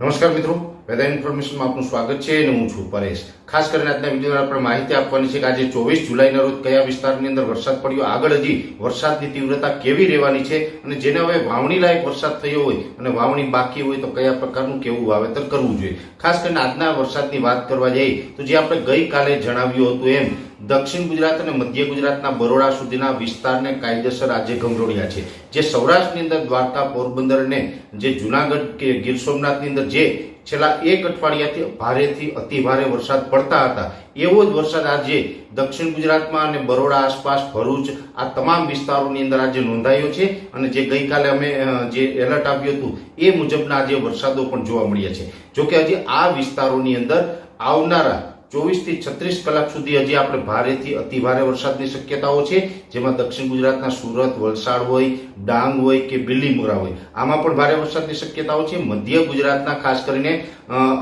નમસ્કાર મિત્રો. વેધર ઇન્ફોર્મેશનમાં આપનું સ્વાગત છે અને હું છું પરેશ. ખાસ કરીને આજના વિડીયોમાં આપણે માહિતી આપવાની છે કે આજે ચોવીસ જુલાઈના રોજ કયા વિસ્તારની અંદર વરસાદ પડ્યો, આગળ હજી વરસાદની તીવ્રતા કેવી રહેવાની છે અને જેને હવે વાવણી લાયક વરસાદ થયો હોય અને વાવણી બાકી હોય તો કયા પ્રકારનું કેવું વાવેતર કરવું જોઈએ. ખાસ કરીને આજના વરસાદની વાત કરવા જઈએ તો જે આપણે ગઈકાલે જણાવ્યું હતું એમ દક્ષિણ ગુજરાત અને મધ્ય ગુજરાતના બરોડા સુધીના વિસ્તારને કાયદેસર આજે ગમરોડ્યા છે. જે સૌરાષ્ટ્રની અંદર દ્વારકા, પોરબંદર અને જે જુનાગઢ કે ગીર સોમનાથની અંદર જે છેલ્લા એક અઠવાડિયાથી ભારેથી અતિ ભારે વરસાદ પડતા હતા, એવો જ વરસાદ આજે દક્ષિણ ગુજરાતમાં અને બરોડા આસપાસ, ભરૂચ, આ તમામ વિસ્તારોની અંદર આજે નોંધાયો છે અને જે ગઈકાલે અમે જે એલર્ટ આપ્યું હતું, એ મુજબના આજે વરસાદો પણ જોવા મળ્યા છે. જોકે હજી આ વિસ્તારોની અંદર આવનારા ચોવીસથી છત્રીસ કલાક સુધી હજી આપણે ભારેથી અતિ ભારે વરસાદની શક્યતાઓ છે, જેમાં દક્ષિણ ગુજરાતના સુરત, વલસાડ હોય, ડાંગ હોય કે બિલીમોરા હોય. આમાં પણ ભારે વરસાદની શક્યતાઓ છે. મધ્ય ગુજરાતના ખાસ કરીને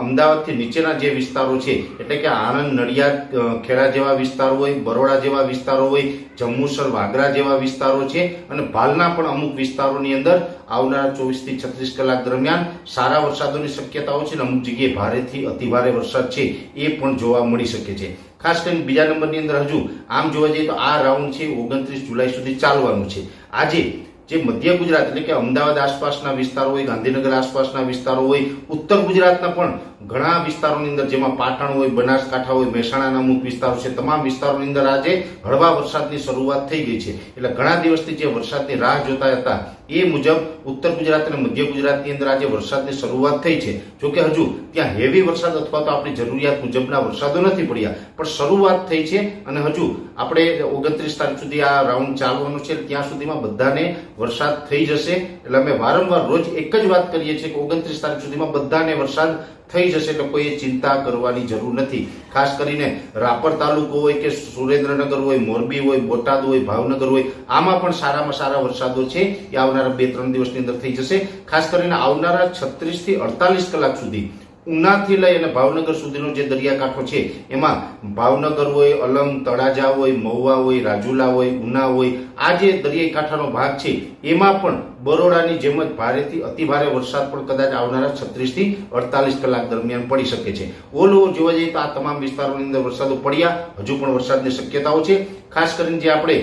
અમદાવાદથી નીચેના જે વિસ્તારો છે, એટલે કે આણંદ, નડિયાદ ખેડા જેવા વિસ્તારો હોય, બરોડા જેવા વિસ્તારો હોય જમ્મુસર વાગરા જેવા વિસ્તારો છે અને ભાલના પણ અમુક વિસ્તારોની અંદર આવનારા ચોવીસથી છત્રીસ કલાક દરમિયાન સારા વરસાદોની શક્યતાઓ છે અને અમુક જગ્યાએ ભારેથી અતિભારે વરસાદ છે. એ પણ જોવા મળી શકે છે. ખાસ કરીને બીજા નંબરની અંદર હજુ આમ જોવા જઈએ તો આ રાઉન્ડ છે ઓગણત્રીસ જુલાઈ સુધી ચાલવાનું છે. આજે જે મધ્ય ગુજરાત એટલે કે અમદાવાદ આસપાસના વિસ્તારો હોય, ગાંધીનગર આસપાસના વિસ્તારો હોય, ઉત્તર ગુજરાતના પણ ઘણા વિસ્તારોની અંદર જેમાં પાટણ હોય, બનાસકાંઠા હોય, મહેસાણાના અમુક વિસ્તારો છે, તમામ વિસ્તારોની અંદર આજે હળવા વરસાદની શરૂઆત થઈ ગઈ છે. એટલે ઘણા દિવસથી જે વરસાદની રાહ જોતા હતા, એ મુજબ ઉત્તર ગુજરાત અને મધ્ય ગુજરાતની અંદર આજે વરસાદની શરૂઆત થઈ છે. જોકે હજુ ત્યાં હેવી વરસાદ અથવા તો આપણી જરૂરિયાત મુજબના વરસાદો નથી પડ્યા. પણ શરૂઆત થઈ છે અને હજુ આપણે ઓગણત્રીસ તારીખ સુધી આ રાઉન્ડ ચાલવાનું છે, ત્યાં સુધીમાં બધાને વરસાદ થઈ જશે. એટલે અમે વારંવાર રોજ એક જ વાત કરીએ છીએ કે ઓગણત્રીસ તારીખ સુધીમાં બધાને વરસાદ થઈ જશે લોકોએ ચિંતા કરવાની જરૂર નથી. ખાસ કરીને રાપર તાલુકો હોય કે સુરેન્દ્રનગર હોય, મોરબી હોય, બોટાદ હોય, ભાવનગર હોય, આમાં પણ સારામાં સારા વરસાદો છે. એ આવનારા બે ત્રણ દિવસની અંદર થઈ જશે. ખાસ કરીને આવનારા છત્રીસથી અડતાલીસ કલાક સુધી ઉનાથી લઈ અને ભાવનગર સુધીનો જે દરિયાકાંઠો છે, એમાં ભાવનગર હોય અલંગ તળાજા હોય, મહુવા હોય, રાજુલા હોય, ઉના હોય, આ જે દરિયાઈ કાંઠાનો ભાગ છે, એમાં પણ બરોડાની જેમ જ ભારેથી અતિ ભારે વરસાદ પણ કદાચ આવનારા છત્રીસથી અડતાલીસ કલાક દરમિયાન પડી શકે છે. ઓલ ઓવર જોવા જઈએ તો આ તમામ વિસ્તારોની અંદર વરસાદો પડ્યા. હજુ પણ વરસાદની શક્યતાઓ છે. ખાસ કરીને જે આપણે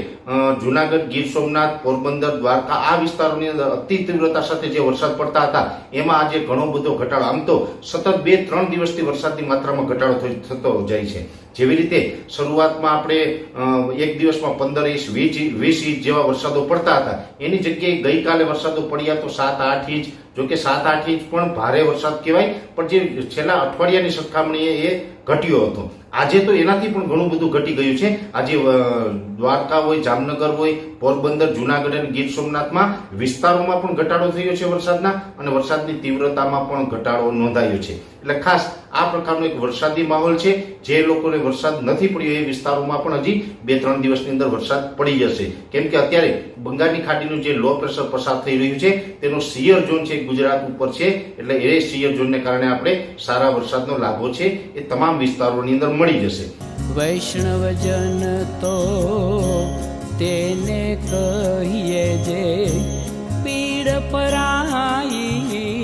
જુનાગઢ, ગીર સોમનાથ, પોરબંદર, દ્વારકા આ વિસ્તારોની અંદર અતિ તીવ્રતા સાથે જે વરસાદ પડતા હતા, એમાં આજે ઘણો બધો ઘટાડો. આમ તો સતત બે, ત્રણ દિવસથી વરસાદની માત્રામાં ઘટાડો થતો જાય છે. જેવી રીતે શરૂઆતમાં આપણે એક દિવસમાં પંદર ઇંચ, વીસ વીસ ઇંચ જેવા વરસાદો પડતા હતા. એની જગ્યાએ ગઈકાલે વરસાદો પડ્યા તો સાત, આઠ ઇંચ જો કે સાત આઠ ઇંચ પણ ભારે વરસાદ કહેવાય, પણ જે છેલ્લા અઠવાડિયાની સરખામણીએ એ ઘટ્યો હતો. આજે તો એનાથી પણ ઘણું બધું ઘટી ગયું છે. આજે દ્વારકા હોય, જામનગર હોય, પોરબંદર, જુનાગઢ અને ગીર સોમનાથમાં વિસ્તારોમાં પણ ઘટાડો થયો છે વરસાદના અને વરસાદની તીવ્રતામાં પણ ઘટાડો નોંધાયો છે. એટલે ખાસ આ પ્રકારનો એક વરસાદી માહોલ છે. જે લોકોને વરસાદ નથી પડ્યો એ વિસ્તારોમાં પણ હજી બે ત્રણ દિવસની અંદર વરસાદ પડી જશે. કેમ કે અત્યારે બંગાળની ખાડીનું જે લો પ્રેશર પસાર થઈ રહ્યું છે, તેનો સિયર ઝોન છે ગુજરાત ઉપર છે, એટલે એ સિયર ઝોનને કારણે આપણે સારા વરસાદનો લાભો છે, એ તમામ વિસ્તારોની અંદર મળી જશે. વૈષ્ણવજન તો તેને કહીએ જે પીડ પરાઈ